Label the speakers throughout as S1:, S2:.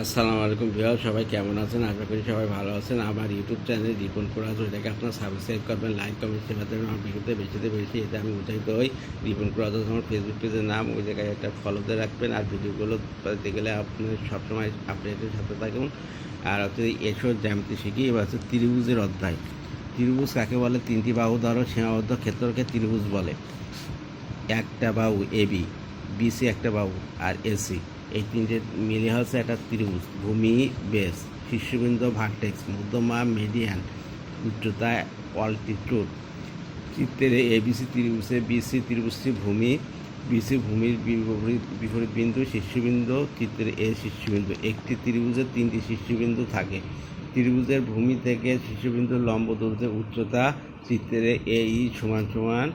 S1: আসসালামু আলাইকুম ভিউয়ার সবাই কেমন আছেন? আশা করি সবাই ভালো আছেন। আমার ইউটিউব চ্যানেল রিপন কুরাজ ওইটাকে আপনার সাবস্ক্রাইব করবেন লাইক কমেন্ট শেয়ার দেবেন আমার ভিডিওতে বেশিতে বেশি এতে আমি উৎসাহিত হই রিপন কুরাজ আমার ফেসবুক পেজের নাম, ওই জায়গায় একটা ফলোতে রাখবেন। আর ভিডিওগুলো পেতে গেলে আপনি সবসময় আপডেটের সাথে থাকুন। আর হচ্ছে এসো জ্যামিতি শিখি, এবার হচ্ছে ত্রিভুজের অধ্যায়। ত্রিভুজ কাকে বলে? তিনটি বাহু ধরো, সীমাবদ্ধ ক্ষেত্রকে ত্রিভুজ বলে। একটা বাহু এবি বিসি একটা বাহু, আর এসি এই তিনটে মিলে হচ্ছে একটা ত্রিভুজ, ভূমি বেস শীর্ষবিন্দু ভার্টেক্স মধ্যমা মিডিয়ান উচ্চতা অল্টিটিউড চিত্রের এবিসি ত্রিভুজে বিসি ত্রিভুজটি ভূমি বিসি ভূমির বিপরীত বিপরীত বিন্দু, শীর্ষবিন্দু। চিত্রের এ, শীর্ষবিন্দু, একটি ত্রিভুজের তিনটি শীর্ষবিন্দু থাকে। ত্রিভুজের ভূমি থেকে শীর্ষবিন্দুর লম্ব দূরত্বের উচ্চতা চিত্রে এই সমান সমান,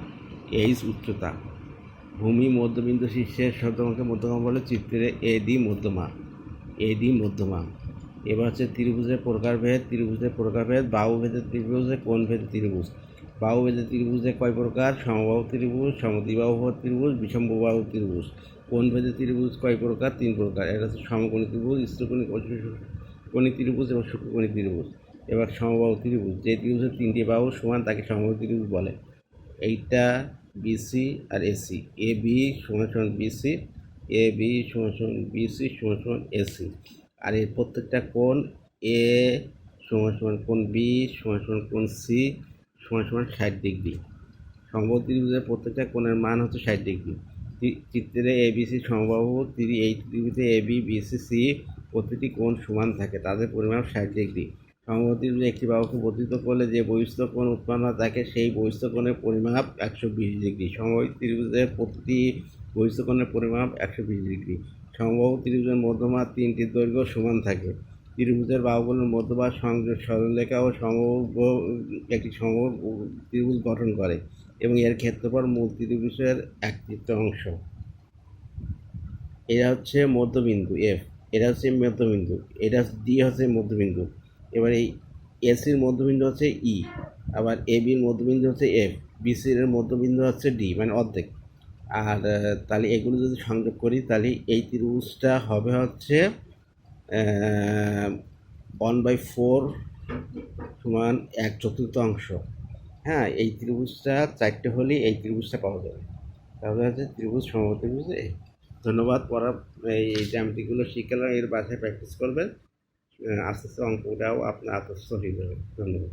S1: এইচ, উচ্চতা। ভূমি মধ্যবিন্দু শীর্ষের শব্দমাকে মধ্যমা বলে চিত্রে এডি মধ্যমা এডি মধ্যমা। এবার হচ্ছে ত্রিভুজের প্রকারভেদ ত্রিভুজের প্রকারভেদ, বাহুভেদের ত্রিভুজে কোন ভেদ ত্রিভুজ। বাহুভেদের ত্রিভুজে কয় প্রকার? সমবাহু ত্রিভুজ সমদ্বিবাহু ত্রিভুজ বিষম্ববাহু ত্রিভুজ। কোন ভেদের ত্রিভুজ কয় প্রকার? তিন প্রকার। এটা হচ্ছে সমকোণী ত্রিভুজ, স্থূলকোণী, কোণী ত্রিভুজ এবং শুক্রকোণী ত্রিভুজ। এবার সমবাহু ত্রিভুজ, যে ত্রিভুজের তিনটি বাহু সমান তাকে সমবাহু ত্রিভুজ বলে। এইটা বিসি আর এসি এ বি সমান সমান বিসি এ বি সমান সমান বিসি সমান সমান এসি আর এর প্রত্যেকটা কোণ এ সমান সমান কোণ বি সমান সমান কোণ সি সমান সমান ষাট ডিগ্রি। সমবাহু ত্রিভুজের প্রত্যেকটা কোণের মান হচ্ছে ষাট ডিগ্রি। চিত্রে এ বিসি সমবাহু ত্রি এই ত্রিভুজে বি বিসি সি প্রতিটি কোণ সমান থাকে, তাদের পরিমাপ ষাট ডিগ্রি। ত্রিভুজে একটি বাহুকে বর্ধিত করলে যে বহিস্থ কোণ উৎপন্ন হয় তাকে সেই বহিস্থ কোণের পরিমাপ একশো বিশ ডিগ্রি। সমবাহু ত্রিভুজের প্রতিটি বহিস্থ কোণের পরিমাপ একশো বিশ ডিগ্রি। সমবাহু ত্রিভুজের মধ্যমা তিনটি দৈর্ঘ্য সমান থাকে। ত্রিভুজের বাহুগুলোর মধ্যমা সংযোগ সরলরেখা ও সমবাহু একটি সমবাহু ত্রিভুজ গঠন করে এবং এর ক্ষেত্রফল মূল ত্রিভুজের এক তৃতীয়াংশ এটা হচ্ছে মধ্যবিন্দু এফ এটা হচ্ছে মধ্যবিন্দু। এটা ডি হচ্ছে মধ্যবিন্দু। এবার এই এসির মধ্যবিন্দু হচ্ছে ই আবার এ বির মধ্যবিন্দু হচ্ছে এফ বিসির এর মধ্যবিন্দু হচ্ছে ডি মানে অর্ধেক। আর তাহলে এগুলো যদি সংযোগ করি, তাহলে এই ত্রিভুজটা হবে হচ্ছে ওয়ান বাই ফোর সমান এক চতুর্থাংশ হ্যাঁ এই ত্রিভুজটা চারটে হলেই এই ত্রিভুজটা পাওয়া যাবে। তাহলে হচ্ছে ত্রিভুজ সমবাহু ত্রিভুজ ধন্যবাদ, পড়া, এই জ্যামিতিগুলো শিখলাম এর বাসায় প্র্যাকটিস করবেন। আহ, আস্তে আস্তে অঙ্কটাও আপনার আত্মস্থ হয়ে যাবে ধন্যবাদ